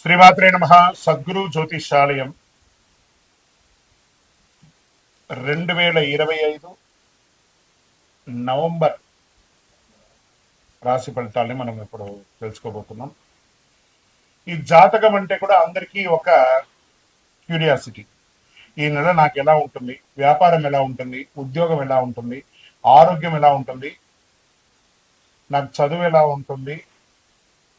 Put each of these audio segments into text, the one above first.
శ్రీమాత్రే నమ. సద్గురు జ్యోతిషాలయం రెండు వేల ఇరవై ఐదు నవంబర్ రాశి ఫలితాలని మనం ఇప్పుడు తెలుసుకోబోతున్నాం. ఈ జాతకం అంటే కూడా అందరికీ ఒక క్యూరియాసిటీ. ఈ నెల నాకు ఎలా ఉంటుంది? వ్యాపారం ఎలా ఉంటుంది? ఉద్యోగం ఎలా ఉంటుంది? ఆరోగ్యం ఎలా ఉంటుంది? నాకు చదువు ఎలా ఉంటుంది?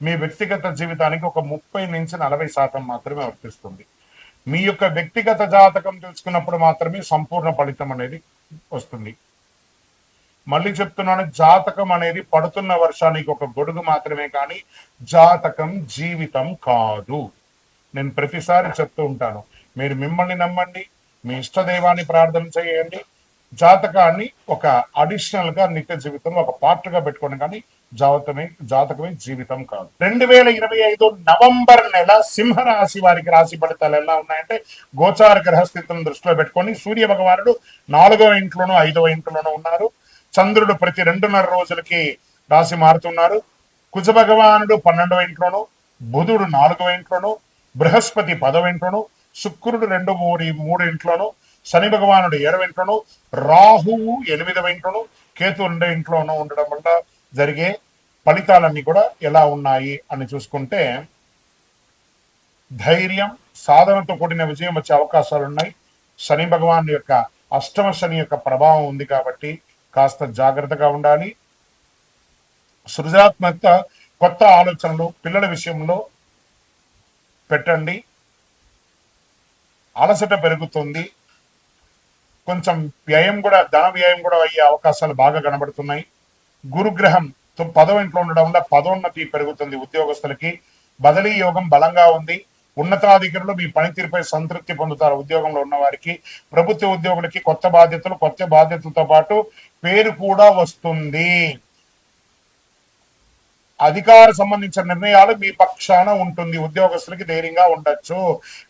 మీ వ్యక్తిగత జీవితానికి ఒక ముప్పై నుంచి నలభై శాతం మాత్రమే వర్తిస్తుంది. మీ యొక్క వ్యక్తిగత జాతకం తెలుసుకున్నప్పుడు మాత్రమే సంపూర్ణ ఫలితం అనేది వస్తుంది. మళ్ళీ చెప్తున్నాను జాతకం అనేది పడుతున్న వర్షానికి ఒక గొడుగు మాత్రమే కానీ జాతకం జీవితం కాదు. నేను ప్రతిసారి చెప్తూ ఉంటాను మీరు మిమ్మల్ని నమ్మండి మీ ఇష్టదైవాన్ని ప్రార్థన చేయండి జాతకాన్ని ఒక అడిషనల్గా నిత్య జీవితంలో ఒక పార్ట్గా పెట్టుకోండి. కానీ జాతకమే జాతకమే జీవితం కాదు. రెండు వేల ఇరవై ఐదు నవంబర్ నెల సింహరాశి వారికి రాశి ఫలితాలు ఎలా ఉన్నాయంటే గోచార గ్రహస్థితులను దృష్టిలో పెట్టుకొని సూర్య భగవానుడు నాలుగవ ఇంట్లోనూ ఐదవ ఇంట్లోనూ ఉన్నారు. చంద్రుడు ప్రతి రెండున్నర రోజులకి రాశి మారుతున్నారు. కుజ భగవానుడు పన్నెండవ ఇంట్లోను బుధుడు నాలుగవ ఇంట్లోను బృహస్పతి పదవ ఇంట్లోను శుక్రుడు రెండు మూడు మూడు ఇంట్లోను శని భగవానుడు ఏడవ ఇంట్లోను రాహువు ఎనిమిదవ ఇంట్లోను కేతు రెండో ఇంట్లోనూ ఉండడం వల్ల జరిగే ఫలితాలన్నీ కూడా ఎలా ఉన్నాయి అని చూసుకుంటే ధైర్యం సాధనతో కూడిన విజయం వచ్చే అవకాశాలు ఉన్నాయి. శని భగవాన్ యొక్క అష్టమ శని యొక్క ప్రభావం ఉంది కాబట్టి కాస్త జాగ్రత్తగా ఉండాలి. సృజనాత్మక కొత్త ఆలోచనలు పిల్లల విషయంలో పెట్టండి. అలసట పెరుగుతుంది. కొంచెం వ్యయం కూడా ధన వ్యయం కూడా అయ్యే అవకాశాలు బాగా కనబడుతున్నాయి. గురుగ్రహం పదవ ఇంట్లో ఉండడం వల్ల పదోన్నతి పెరుగుతుంది ఉద్యోగస్తులకి. బదిలీ యోగం బలంగా ఉంది. ఉన్నతాధికారులు మీ పనితీరుపై సంతృప్తి పొందుతారు ఉద్యోగంలో ఉన్న వారికి ప్రభుత్వ ఉద్యోగులకి కొత్త బాధ్యతలు కొత్త బాధ్యతలతో పాటు పేరు కూడా వస్తుంది. అధికార సంబంధించిన నిర్ణయాలు మీ పక్షాన ఉంటుంది. ఉద్యోగస్తులకి ధైర్యంగా ఉండొచ్చు.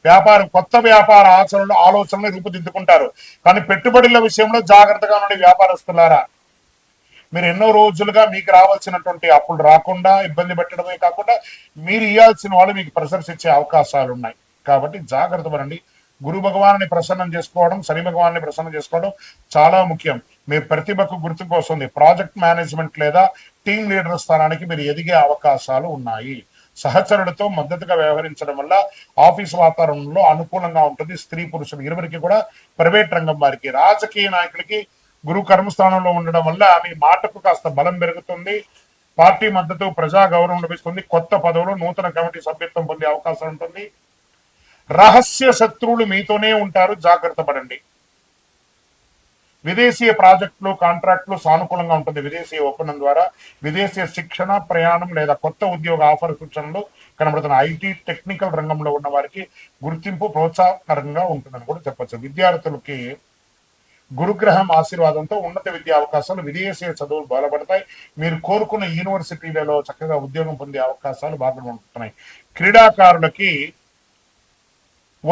వ్యాపారం కొత్త వ్యాపార ఆచరణలు ఆలోచనలు రూపుదిద్దుకుంటారు. కానీ పెట్టుబడుల విషయంలో జాగ్రత్తగా ఉండే వ్యాపారస్తులారా. మీరు ఎన్నో రోజులుగా మీకు రావాల్సినటువంటి అప్పులు రాకుండా ఇబ్బంది పెట్టడమే కాకుండా మీరు ఇవ్వాల్సిన వాళ్ళు మీకు ప్రెషర్స్ ఇచ్చే అవకాశాలు ఉన్నాయి కాబట్టి జాగ్రత్త పడండి. గురు భగవాన్ని ప్రసన్నం చేసుకోవడం శని భగవాన్ని ప్రసన్నం చేసుకోవడం చాలా ముఖ్యం. మీ ప్రతిభకు గుర్తుకు వస్తుంది. ప్రాజెక్ట్ మేనేజ్మెంట్ లేదా టీం లీడర్ స్థానానికి మీరు ఎదిగే అవకాశాలు ఉన్నాయి. సహచరులతో మద్దతుగా వ్యవహరించడం వల్ల ఆఫీస్ వాతావరణంలో అనుకూలంగా ఉంటుంది. స్త్రీ పురుషులు ఇరువురికి కూడా ప్రైవేట్ రంగం వారికి రాజకీయ నాయకులకి గురు కర్మస్థానంలో ఉండడం వల్ల మీ మాటకు కాస్త బలం పెరుగుతుంది. పార్టీ మద్దతు ప్రజా గౌరవం లభిస్తుంది. కొత్త పదవులు నూతన కమిటీ సభ్యత్వం పొందే అవకాశం ఉంటుంది. రహస్య శత్రువులు మీతోనే ఉంటారు జాగ్రత్త పడండి. విదేశీయ ప్రాజెక్టులు కాంట్రాక్టులు సానుకూలంగా ఉంటుంది. విదేశీయ ఒప్పందం ద్వారా విదేశీయ శిక్షణ ప్రయాణం లేదా కొత్త ఉద్యోగ ఆఫర్ సూచనలు కనబడుతున్న ఐటీ టెక్నికల్ రంగంలో ఉన్న వారికి గుర్తింపు ప్రోత్సాహకరంగా ఉంటుందని కూడా చెప్పచ్చు. విద్యార్థులకి గురుగ్రహం ఆశీర్వాదంతో ఉన్నత విద్యా అవకాశాలు విదేశీయ చదువులు బలపడతాయి. మీరు కోరుకున్న యూనివర్సిటీలలో చక్కగా ఉద్యోగం పొందే అవకాశాలు బాగా ఉంటున్నాయి క్రీడాకారులకి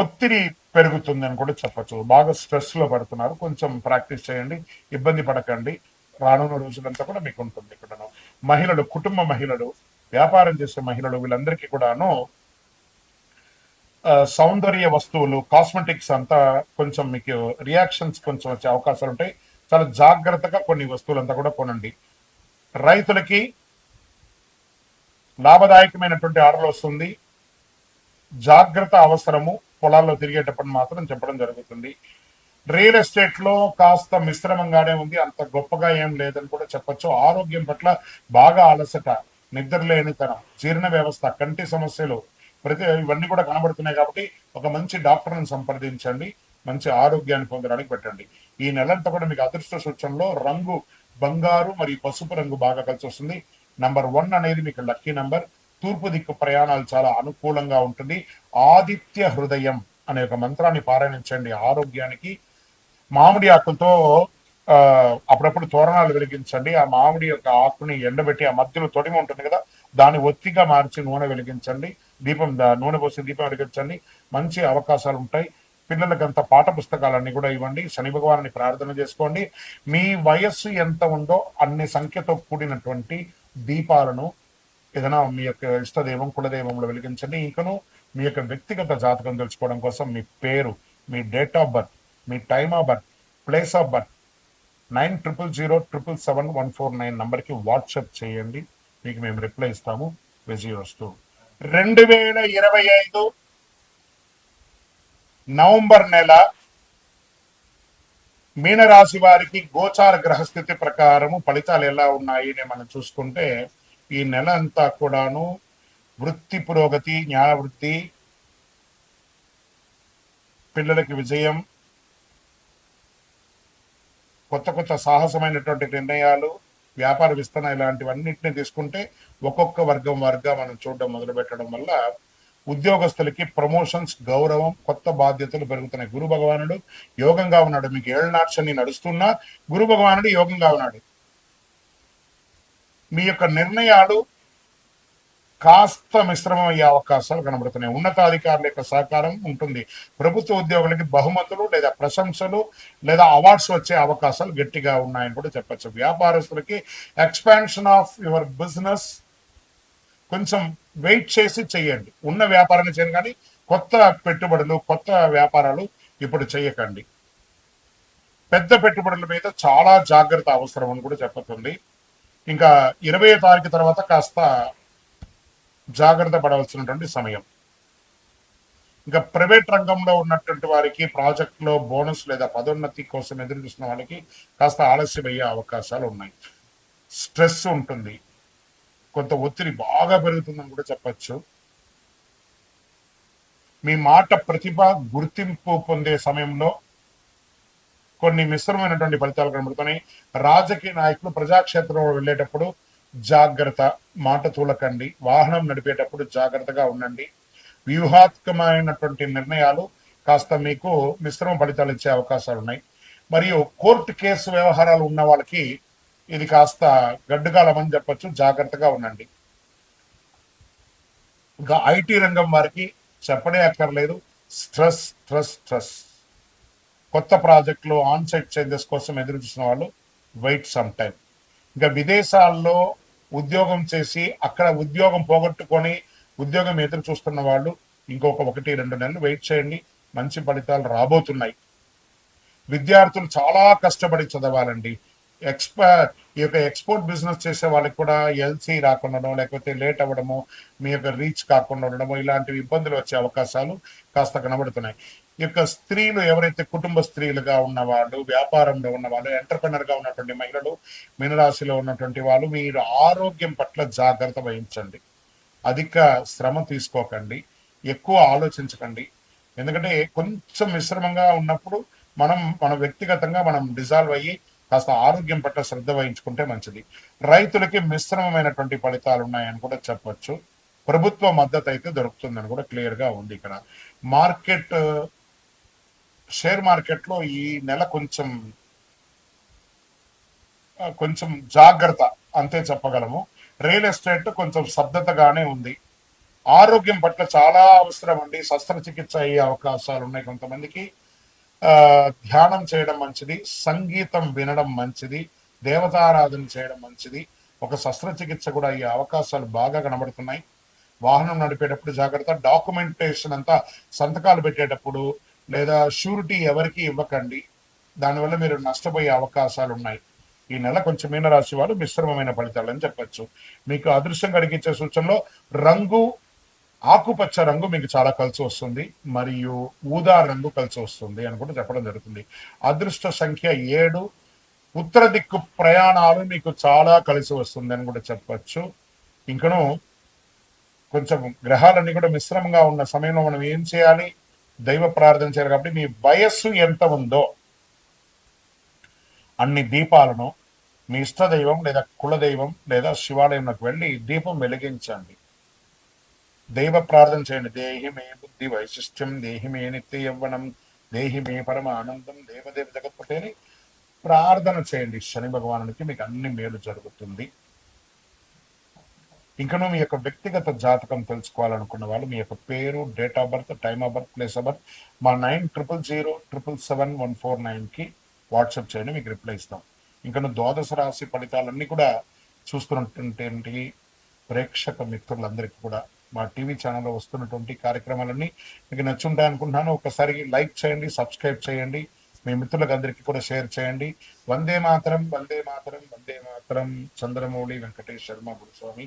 ఒత్తిడి పెరుగుతుంది అని కూడా చెప్పచ్చు. బాగా స్ట్రెస్లో పడుతున్నారు. కొంచెం ప్రాక్టీస్ చేయండి. ఇబ్బంది పడకండి. రానున్న రోజులంతా కూడా మీకు ఉంటుంది ఇక్కడ మహిళలు కుటుంబ మహిళలు వ్యాపారం చేసే మహిళలు వీళ్ళందరికీ కూడాను సౌందర్య వస్తువులు కాస్మెటిక్స్ అంతా కొంచెం మీకు రియాక్షన్స్ కొంచెం వచ్చే అవకాశాలు ఉంటాయి. చాలా జాగ్రత్తగా కొన్ని వస్తువులంతా కూడా కొనండి. రైతులకి లాభదాయకమైనటువంటి ఆర్డర్ వస్తుంది. జాగ్రత్త అవసరము. పొలాల్లో తిరిగేటప్పుడు మాత్రం చెప్పడం జరుగుతుంది. రియల్ ఎస్టేట్లో కాస్త మిశ్రమంగానే ఉంది. అంత గొప్పగా ఏం లేదని కూడా చెప్పొచ్చు. ఆరోగ్యం పట్ల బాగా అలసట నిద్ర లేనితనం జీర్ణ వ్యవస్థ కంటి సమస్యలు ప్రతి ఇవన్నీ కూడా కనబడుతున్నాయి కాబట్టి ఒక మంచి డాక్టర్ని సంప్రదించండి. మంచి ఆరోగ్యాన్ని పొందడానికి పెట్టండి. ఈ నెలంతా కూడా మీకు అదృష్ట సూచనలో రంగు బంగారు మరియు పసుపు రంగు బాగా కలిసి వస్తుంది. నంబర్ వన్ అనేది మీకు లక్కీ నంబర్. తూర్పు దిక్కు ప్రయాణాలు చాలా అనుకూలంగా ఉంటుంది. ఆదిత్య హృదయం అనే ఒక మంత్రాన్ని పారాయణించండి ఆరోగ్యానికి. మామిడి ఆకులతో ఆ, అప్పుడప్పుడు తోరణాలు వెలిగించండి. ఆ మామిడి యొక్క ఆకుని ఎండబెట్టి ఆ మధ్యలో తొడిమ ఉంటుంది కదా దాన్ని ఒత్తిగా మార్చి నూనె వెలిగించండి. దీపం నూనె పోసి దీపం వెలిగించండి. మంచి అవకాశాలు ఉంటాయి. పిల్లలకి అంత పాఠ పుస్తకాలన్నీ కూడా ఇవ్వండి. శని భగవాన్ని ప్రార్థన చేసుకోండి. మీ వయస్సు ఎంత ఉందో అన్ని సంఖ్యతో కూడినటువంటి దీపాలను ఏదైనా మీ యొక్క ఇష్టదైవం కులదైవంలో వెలిగించండి. ఇంకను మీ యొక్క వ్యక్తిగత జాతకం తెలుసుకోవడం కోసం మీ పేరు మీ date of birth me time of birth place of birth nine triple zero triple seven one four nine నంబర్కి వాట్సాప్ చేయండి. మీకు మేము రిప్లై ఇస్తాము. విజయ వస్తూ రెండు వేల ఇరవై ఐదు నవంబర్ నెల మీనరాశి వారికి గోచార గ్రహస్థితి ప్రకారము ఫలితాలు ఎలా ఉన్నాయి మనం చూసుకుంటే ఈ నెల అంతా కూడాను వృత్తి పురోగతి న్యాయ వృత్తి పిల్లలకి విజయం కొత్త కొత్త సాహసమైనటువంటి నిర్ణయాలు వ్యాపార విస్తరణ ఇలాంటివన్నింటినీ తీసుకుంటే ఒక్కొక్క వర్గం వర్గా మనం చూడడం మొదలు పెట్టడం వల్ల ఉద్యోగస్తులకి ప్రమోషన్స్ గౌరవం కొత్త బాధ్యతలు పెరుగుతున్నాయి. గురు భగవానుడు యోగంగా ఉన్నాడు. మీకు ఏళ్ళ నాట్సన్ని నడుస్తున్నా గురు భగవానుడు యోగంగా ఉన్నాడు. మీ యొక్క నిర్ణయాలు కాస్త మిశ్రమం అయ్యే అవకాశాలు కనబడుతున్నాయి. ఉన్నతాధికారుల యొక్క సహకారం ఉంటుంది. ప్రభుత్వ ఉద్యోగులకి బహుమతులు లేదా ప్రశంసలు లేదా అవార్డ్స్ వచ్చే అవకాశాలు గట్టిగా ఉన్నాయని కూడా చెప్పచ్చు. వ్యాపారస్తులకి ఎక్స్పాన్షన్ ఆఫ్ యువర్ బిజినెస్ కొంచెం వెయిట్ చేసి చేయండి ఉన్న వ్యాపారాన్ని చేయను కానీ కొత్త పెట్టుబడులు కొత్త వ్యాపారాలు ఇప్పుడు చేయకండి పెద్ద పెట్టుబడుల మీద చాలా జాగ్రత్త అవసరం అని కూడా చెప్పుతుంది. ఇంకా ఇరవై తారీఖు తర్వాత కాస్త జాగ్రత్త పడవలసినటువంటి సమయం. ఇంకా ప్రైవేట్ రంగంలో ఉన్నటువంటి వారికి ప్రాజెక్టులో బోనస్ లేదా పదోన్నతి కోసం ఎదురు చూస్తున్న వాళ్ళకి కాస్త ఆలస్యం అయ్యే అవకాశాలు ఉన్నాయి. స్ట్రెస్ ఉంటుంది. కొంత ఒత్తిడి బాగా పెరుగుతుందని కూడా చెప్పచ్చు. మీ మాట ప్రతిభ గుర్తింపు పొందే సమయంలో కొన్ని మిశ్రమైనటువంటి ఫలితాలు కనబడుతున్నాయి. రాజకీయ నాయకులు ప్రజాక్షేత్రంలో వెళ్ళేటప్పుడు జాగ్రత్త మాట తూలకండి. వాహనం నడిపేటప్పుడు జాగ్రత్తగా ఉండండి. వ్యూహాత్మకమైనటువంటి నిర్ణయాలు కాస్త మీకు మిశ్రమ ఫలితాలు ఇచ్చే అవకాశాలు ఉన్నాయి. మరియు కోర్టు కేసు వ్యవహారాలు ఉన్న వాళ్ళకి ఇది కాస్త గడ్డుగాలమని చెప్పచ్చు చెప్పొచ్చు. జాగ్రత్తగా ఉండండి. ఇంకా ఐటీ రంగం వారికి చెప్పనే అక్కర్లేదు. Stress stress stress. కొత్త ప్రాజెక్టులు ఆన్ సైట్ చేంజెస్ కోసం ఎదురు చూసిన వాళ్ళు వెయిట్ సమ్ టైం ఇంకా విదేశాల్లో ఉద్యోగం చేసి అక్కడ ఉద్యోగం పోగొట్టుకొని ఉద్యోగం ఎదురు చూస్తున్న వాళ్ళు ఇంకొక ఒకటి రెండు నెలలు వెయిట్ చేయండి. మంచి ఫలితాలు రాబోతున్నాయి. విద్యార్థులు చాలా కష్టపడి చదవాలండి. ఎక్స్ప ఈ యొక్క ఎక్స్పోర్ట్ బిజినెస్ చేసే వాళ్ళకి కూడా ఎల్సీ రాకుండా లేకపోతే లేట్ అవ్వడము మీ యొక్క రీచ్ కాకుండా ఉండడము ఇలాంటివి ఇబ్బందులు వచ్చే అవకాశాలు కాస్త కనబడుతున్నాయి. యొక్క స్త్రీలు ఎవరైతే కుటుంబ స్త్రీలుగా ఉన్నవాళ్ళు వ్యాపారంలో ఉన్నవాళ్ళు ఎంటర్ప్రినర్గా ఉన్నటువంటి మహిళలు మీనరాశిలో ఉన్నటువంటి వాళ్ళు మీరు ఆరోగ్యం పట్ల జాగ్రత్త వహించండి. అధిక శ్రమ తీసుకోకండి. ఎక్కువ ఆలోచించకండి. ఎందుకంటే కొంచెం మిశ్రమంగా ఉన్నప్పుడు మనం మన వ్యక్తిగతంగా మనం డిజాల్వ్ అయ్యి కాస్త ఆరోగ్యం పట్ల శ్రద్ధ వహించుకుంటే మంచిది. రైతులకి మిశ్రమమైనటువంటి ఫలితాలు ఉన్నాయని కూడా చెప్పొచ్చు. ప్రభుత్వ మద్దతు అయితే దొరుకుతుందని కూడా క్లియర్గా ఉంది ఇక్కడ. మార్కెట్ షేర్ మార్కెట్లో ఈ నెల కొంచెం కొంచెం జాగ్రత్త అంతే చెప్పగలము. రియల్ ఎస్టేట్ కొంచెం శబ్దతగానే ఉంది. ఆరోగ్యం పట్ల చాలా అవసరం అండి. శస్త్రచికిత్స అయ్యే అవకాశాలు ఉన్నాయి కొంతమందికి. ఆ, ధ్యానం చేయడం మంచిది. సంగీతం వినడం మంచిది. దేవతారాధన చేయడం మంచిది. ఒక శస్త్రచికిత్స కూడా అయ్యే అవకాశాలు బాగా కనబడుతున్నాయి. వాహనం నడిపేటప్పుడు జాగ్రత్త. డాక్యుమెంటేషన్ అంతా సంతకాలు పెట్టేటప్పుడు లేదా షూరిటీ ఎవరికి ఇవ్వకండి. దానివల్ల మీరు నష్టపోయే అవకాశాలు ఉన్నాయి ఈ నెల కొంచెం మీనరాశి వాళ్ళు మిశ్రమమైన ఫలితాలు అని చెప్పచ్చు. మీకు అదృశ్యం కలిగించే సూచనలో రంగు ఆకుపచ్చ రంగు మీకు చాలా కలిసి వస్తుంది. మరియు ఊదా రంగు కలిసి వస్తుంది అని కూడా చెప్పడం జరుగుతుంది. అదృష్ట సంఖ్య ఏడు. ఉత్తర దిక్కు ప్రయాణాలు మీకు చాలా కలిసి వస్తుంది అని కూడా చెప్పచ్చు. ఇంకను కొంచెం గ్రహాలన్నీ కూడా మిశ్రమంగా ఉన్న సమయంలో మనం ఏం చేయాలి? దైవ ప్రార్థన చేయాలి కాబట్టి మీ వయస్సు ఎంత ఉందో అన్ని దీపాలను మీ ఇష్టదైవం లేదా కులదైవం లేదా శివాలయంలోకి వెళ్ళి దీపం వెలిగించండి. దైవ ప్రార్థన చేయండి. దేహిమే బుద్ధి వైశిష్ట్యం దేహిమే నిత్య యవ్వనం దేహిమే పరమ ఆనందం దేవదేవ జగత్పతి ప్రార్థన చేయండి. శని భగవానునికి మీకు అన్ని మేలు జరుగుతుంది. ఇంకనూ మీ యొక్క వ్యక్తిగత జాతకం తెలుసుకోవాలనుకున్న వాళ్ళు మీ యొక్క పేరు date of birth time of birth place of birth మా nine triple zero triple seven one four నైన్కి వాట్సాప్ చేయండి మీకు రిప్లై ఇస్తాం. ఇంకను ద్వాదశ రాశి ఫలితాలన్నీ కూడా చూస్తున్నటువంటి ప్రేక్షక మిత్రులందరికీ కూడా మా టీవీ ఛానల్లో వస్తున్నటువంటి కార్యక్రమాలన్నీ మీకు నచ్చుంటాయి అనుకుంటున్నాను. ఒకసారి లైక్ చేయండి సబ్స్క్రైబ్ చేయండి మీ మిత్రులకు అందరికీ కూడా షేర్ చేయండి. వందే మాతరం వందే మాతరం వందే మాతరం చంద్రమౌళి వెంకటేష్ శర్మ గురుస్వామి.